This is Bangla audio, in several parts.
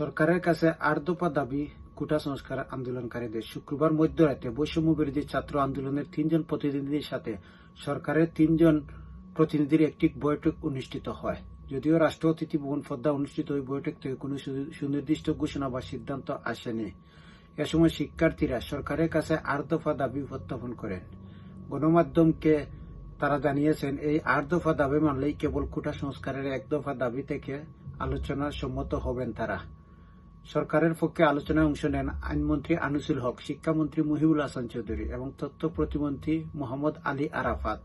সরকারের কাছে আর দফা দাবি, কোটা সংস্কার আন্দোলনকারীদের শুক্রবার মধ্যরাতে বৈষম্য বিরোধী ছাত্র আন্দোলনের তিনজন প্রতিনিধির সাথে সরকারের তিনজন প্রতিনিধির একটি বৈঠক অনুষ্ঠিত হয়। যদিও রাষ্ট্র অতিথি ভবন পদ্মা অনুষ্ঠিত ওই বৈঠক থেকে কোনো সুনির্দিষ্ট ঘোষণা বা সিদ্ধান্ত আসেনি। এ সময় শিক্ষার্থীরা সরকারের কাছে আর দফা দাবি উত্থাপন করেন। গণমাধ্যমকে তারা জানিয়েছেন, এই আট দফা দাবি মানলেই কেবল কোটা সংস্কারের এক দফা দাবি থেকে আলোচনার সম্মত হবেন তারা। সরকারের পক্ষে আলোচনায় অংশ নেন আইনমন্ত্রী আনিসুল হক, শিক্ষামন্ত্রী মুহিবুল হাসান চৌধুরী এবং তথ্য প্রতিমন্ত্রী মোহাম্মদ আলী আরাফাত।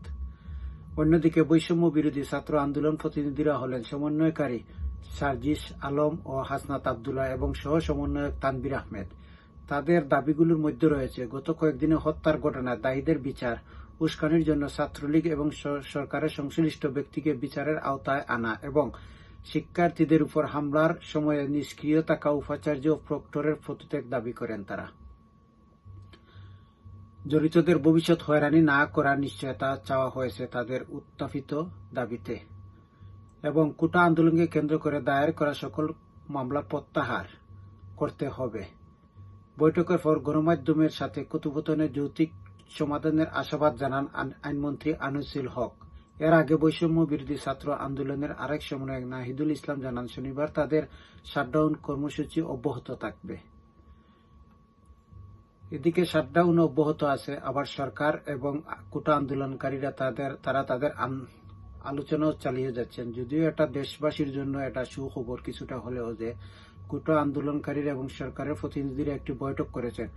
অন্যদিকে বৈষম্য বিরোধী ছাত্র আন্দোলন প্রতিনিধিরা হলেন সমন্বয়কারী সার্জিস আলম ও হাসনাত আবদুল্লাহ এবং সহ সমন্বয়ক তানবির আহমেদ। তাদের দাবিগুলোর মধ্যে রয়েছে, গত কয়েকদিনে হত্যার ঘটনায় দায়ীদের বিচার, উস্কানির জন্য ছাত্রলীগ এবং সরকারের সংশ্লিষ্ট ব্যক্তিকে বিচারের আওতায় আনা এবং শিক্ষার্থীদের উপর হামলার সময়ে নিষ্ক্রিয় থাকা উপাচার্য ও প্রক্টরের পদত্যাগ দাবি করেন তারা। জড়িতদের ভবিষ্যৎ হয়রানি না করার নিশ্চয়তা চাওয়া হয়েছে তাদের উত্থাপিত দাবিতে এবং কোটা আন্দোলনকে কেন্দ্র করে দায়ের করা সকল মামলা প্রত্যাহার করতে হবে। বৈঠকের পর গণমাধ্যমের সাথে কথোপকথনে যৌতিক সমাধানের আশাবাদ জানান আইন- আইনমন্ত্রী আনিসুল হক। এর আগে বৈষম্য বিরোধী ছাত্র আন্দোলনের আরেক সমন্বয়ক নাহিদুল ইসলাম জানান, শনিবার তাদের শাটডাউন কর্মসূচি অব্যাহত থাকবে। এদিকে শাটডাউন অব্যাহত আছে, আবার সরকার এবং কোটা আন্দোলনকারীরা তাদের, তারা তাদের আলোচনাও চালিয়ে যাচ্ছেন। যদিও এটা দেশবাসীর জন্য এটা সুখবর, কিছুটা হলেও যে কোটা আন্দোলনকারীরা এবং সরকারের প্রতিনিধিরা একটি বৈঠক করেছেন।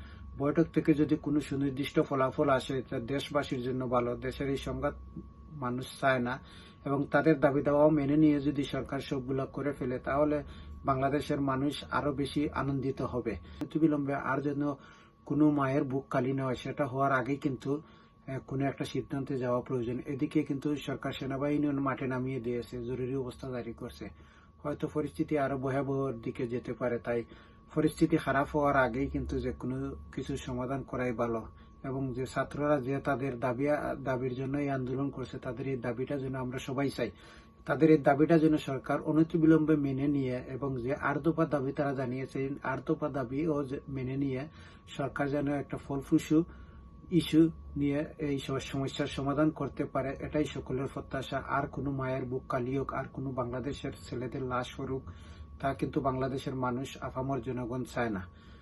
বৈঠক থেকে যদি কোনো সুনির্দিষ্ট ফলাফল আসে, তা দেশবাসীর জন্য ভালো। দেশের এই সংঘাত মানুষ চায় না এবং তাদের দাবি দাওয়াও মেনে নিয়ে যদি সরকার সবগুলো করে ফেলে, তাহলে বাংলাদেশের মানুষ আরও বেশি আনন্দিত হবে। বিলম্বে আর যেন কোনো মায়ের বুক খালি নয়, সেটা হওয়ার আগেই কিন্তু কোনো একটা সিদ্ধান্তে যাওয়া প্রয়োজন। এদিকে কিন্তু সরকার সেনাবাহিনী মাঠে নামিয়ে দিয়েছে, জরুরি অবস্থা জারি করছে। হয়তো পরিস্থিতি আরও ভয়াবহর দিকে যেতে পারে, তাই পরিস্থিতি খারাপ হওয়ার আগেই কিন্তু যে কোনো কিছু সমাধান করাই ভালো। এবং যে ছাত্ররা যে তাদের দাবি, দাবির জন্য এই আন্দোলন করছে, তাদের এই দাবিটা যেন আমরা সবাই চাই। তাদের এই দাবিটা যেন সরকার অনতিবিলম্বে মেনে নিয়ে এবং যে আর দফা দাবি তারা জানিয়েছে, এই আর দফা দাবি ও মেনে নিয়ে সরকার যেন একটা ফলপ্রসূ ইস্যু নিয়ে এই সমস্যার সমাধান করতে পারে, এটাই সকলের প্রত্যাশা। আর কোনো মায়ের বুক কালি হোক, আর কোনো বাংলাদেশের ছেলেদের লাশ হরুক তা কিন্তু বাংলাদেশের মানুষ আফামর জনগণ চায় না।